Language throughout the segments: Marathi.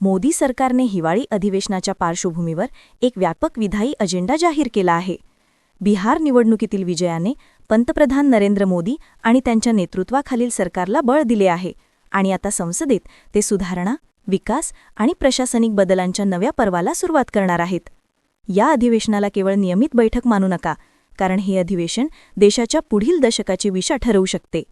मोदी सरकारने हिवाळी अधिवेशनाच्या पार्श्वभूमीवर एक व्यापक विधायी अजेंडा जाहीर केला आहे. बिहार निवडणुकीतील विजयाने पंतप्रधान नरेंद्र मोदी आणि त्यांच्या नेतृत्वाखालील सरकारला बळ दिले आहे आणि आता संसदेत ते सुधारणा विकास आणि प्रशासनिक बदलांच्या नव्या पर्वाला सुरुवात करणार आहेत. या अधिवेशनाला केवळ नियमित बैठक मानू नका कारण हे अधिवेशन देशाच्या पुढील दशकाची विशा ठरवू शकते.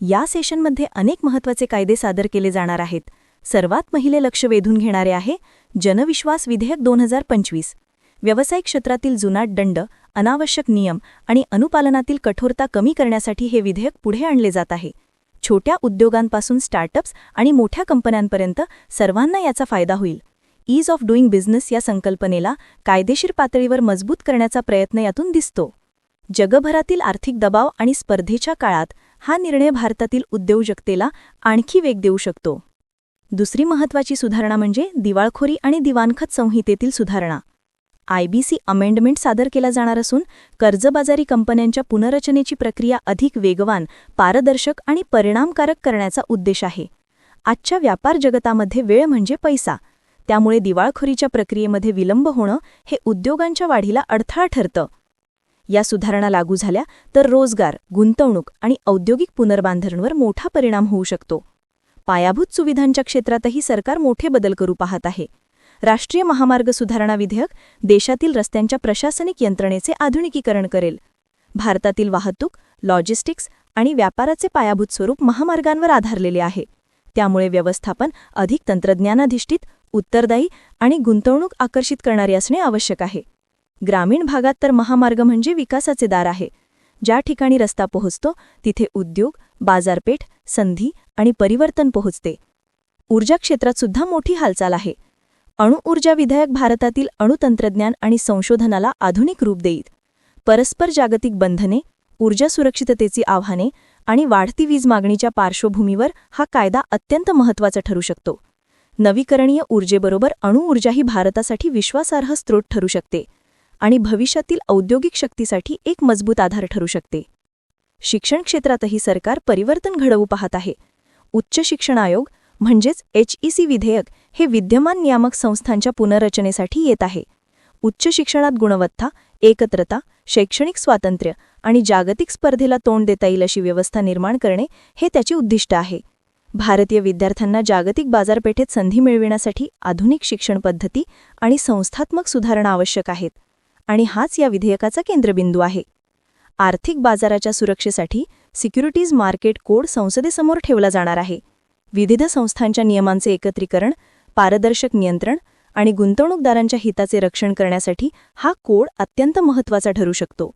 या सेशनमध्ये अनेक महत्त्वाचे कायदे सादर केले जाणार आहेत सर्वात पहिले लक्ष वेधून घेणारे आहे जनविश्वास विधेयक दोन हजार पंचवीस. व्यावसायिक क्षेत्रातील जुनाट दंड अनावश्यक नियम आणि अनुपालनातील कठोरता कमी करण्यासाठी हे विधेयक पुढे आणले जात आहे. छोट्या उद्योगांपासून स्टार्टअप्स आणि मोठ्या कंपन्यांपर्यंत सर्वांना याचा फायदा होईल. ईज ऑफ डुईंग बिझनेस या संकल्पनेला कायदेशीर पातळीवर मजबूत करण्याचा प्रयत्न यातून दिसतो. जगभरातील आर्थिक दबाव आणि स्पर्धेच्या काळात हा निर्णय भारतातील उद्योजकतेला आणखी वेग देऊ शकतो. दुसरी महत्त्वाची सुधारणा म्हणजे दिवाळखोरी आणि दिवाणखत संहितेतील सुधारणा. आयबीसी अमेंडमेंट सादर केला जाणार असून कर्जबाजारी कंपन्यांच्या पुनर्रचनेची प्रक्रिया अधिक वेगवान पारदर्शक आणि परिणामकारक करण्याचा उद्देश आहे. आजच्या व्यापार जगतामध्ये वेळ म्हणजे पैसा. त्यामुळे दिवाळखोरीच्या प्रक्रियेमध्ये विलंब होणं हे उद्योगांच्या वाढीला अडथळा ठरतं. या सुधारणा लागू झाल्या तर रोजगार गुंतवणूक आणि औद्योगिक पुनर्बांधणवर मोठा परिणाम होऊ शकतो. पायाभूत सुविधांच्या क्षेत्रातही सरकार मोठे बदल करू पाहत आहे. राष्ट्रीय महामार्ग सुधारणा विधेयक देशातील रस्त्यांच्या प्रशासनिक यंत्रणेचे आधुनिकीकरण करेल. भारतातील वाहतूक लॉजिस्टिक्स आणि व्यापाराचे पायाभूत स्वरूप महामार्गांवर आधारलेले आहे. त्यामुळे व्यवस्थापन अधिक तंत्रज्ञानाधिष्ठित उत्तरदायी आणि गुंतवणूक आकर्षित करणारे असणे आवश्यक आहे. ग्रामीण भागात तर महामार्ग म्हणजे विकासाचे दार आहे. ज्या ठिकाणी रस्ता पोहोचतो तिथे उद्योग बाजारपेठ संधी आणि परिवर्तन पोहोचते. ऊर्जा क्षेत्रात सुद्धा मोठी हालचाल आहे. अणुऊर्जा विधेयक भारतातील अणुतंत्रज्ञान आणि संशोधनाला आधुनिक रूप देईल. परस्पर जागतिक बंधने ऊर्जा सुरक्षिततेची आव्हाने आणि वाढती वीज मागणीच्या पार्श्वभूमीवर हा कायदा अत्यंत महत्त्वाचा ठरू शकतो. नवीकरणीय ऊर्जेबरोबर अणुऊर्जाही भारतासाठी विश्वासार्ह स्रोत ठरू शकते आणि भविष्यातील औद्योगिक शक्तीसाठी एक मजबूत आधार ठरू शकते. शिक्षण क्षेत्रातही सरकार परिवर्तन घडवू पाहत आहे. उच्च शिक्षण आयोग म्हणजेच एचईसी विधेयक हे विद्यमान नियामक संस्थांच्या पुनर्रचनेसाठी येत आहे. उच्च शिक्षणात गुणवत्ता एकत्रता शैक्षणिक स्वातंत्र्य आणि जागतिक स्पर्धेला तोंड देता येईल अशी व्यवस्था निर्माण करणे हे त्याचे उद्दिष्ट आहे. भारतीय विद्यार्थ्यांना जागतिक बाजारपेठेत संधी मिळविण्यासाठी आधुनिक शिक्षण पद्धती आणि संस्थात्मक सुधारणा आवश्यक आहेत आणि हाच या विधेयकाचा केंद्रबिंदू आहे. आर्थिक बाजाराच्या सुरक्षेसाठी सिक्युरिटीज मार्केट कोड संसदेसमोर ठेवला जाणार आहे. विविध संस्थांच्या नियमांचे एकत्रीकरण पारदर्शक नियंत्रण आणि गुंतवणूकदारांच्या हिताचे रक्षण करण्यासाठी हा कोड अत्यंत महत्त्वाचा ठरू शकतो.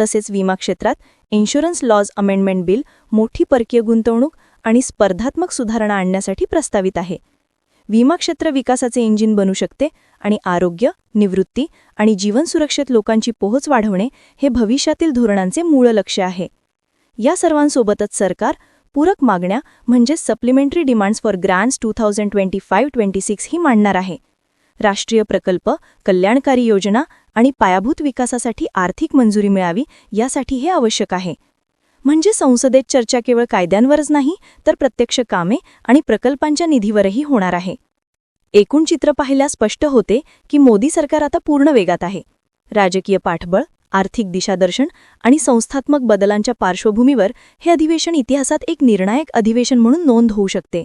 तसेच विमा क्षेत्रात इन्शुरन्स लॉज अमेंडमेंट बिल मोठी परकीय गुंतवणूक आणि स्पर्धात्मक सुधारणा आणण्यासाठी प्रस्तावित आहे. विमा क्षेत्र विकासाचे इंजिन बनू शकते आणि आरोग्य निवृत्ती आणि जीवन सुरक्षेत लोकांची पोहोच वाढवणे हे भविष्यातील धोरणांचे मूळ लक्ष आहे. या सर्वांसोबतच सरकार पूरक मागण्या म्हणजे supplementary demands for grants two thousand twenty five twenty six ही मांडणार आहे. राष्ट्रीय प्रकल्प कल्याणकारी योजना आणि पायाभूत विकासासाठी आर्थिक मंजुरी मिळावी यासाठी हे आवश्यक आहे. म्हणजे संसदेत चर्चा केवळ कायद्यांवरच नाही तर प्रत्यक्ष कामे आणि प्रकल्पांच्या निधीवरही होणार आहे. एकूण चित्र पाहिल्यास स्पष्ट होते की मोदी सरकार आता पूर्ण वेगात आहे. राजकीय पाठबळ आर्थिक दिशादर्शन आणि संस्थात्मक बदलांच्या पार्श्वभूमीवर हे अधिवेशन इतिहासात एक निर्णायक अधिवेशन म्हणून नोंद होऊ शकते.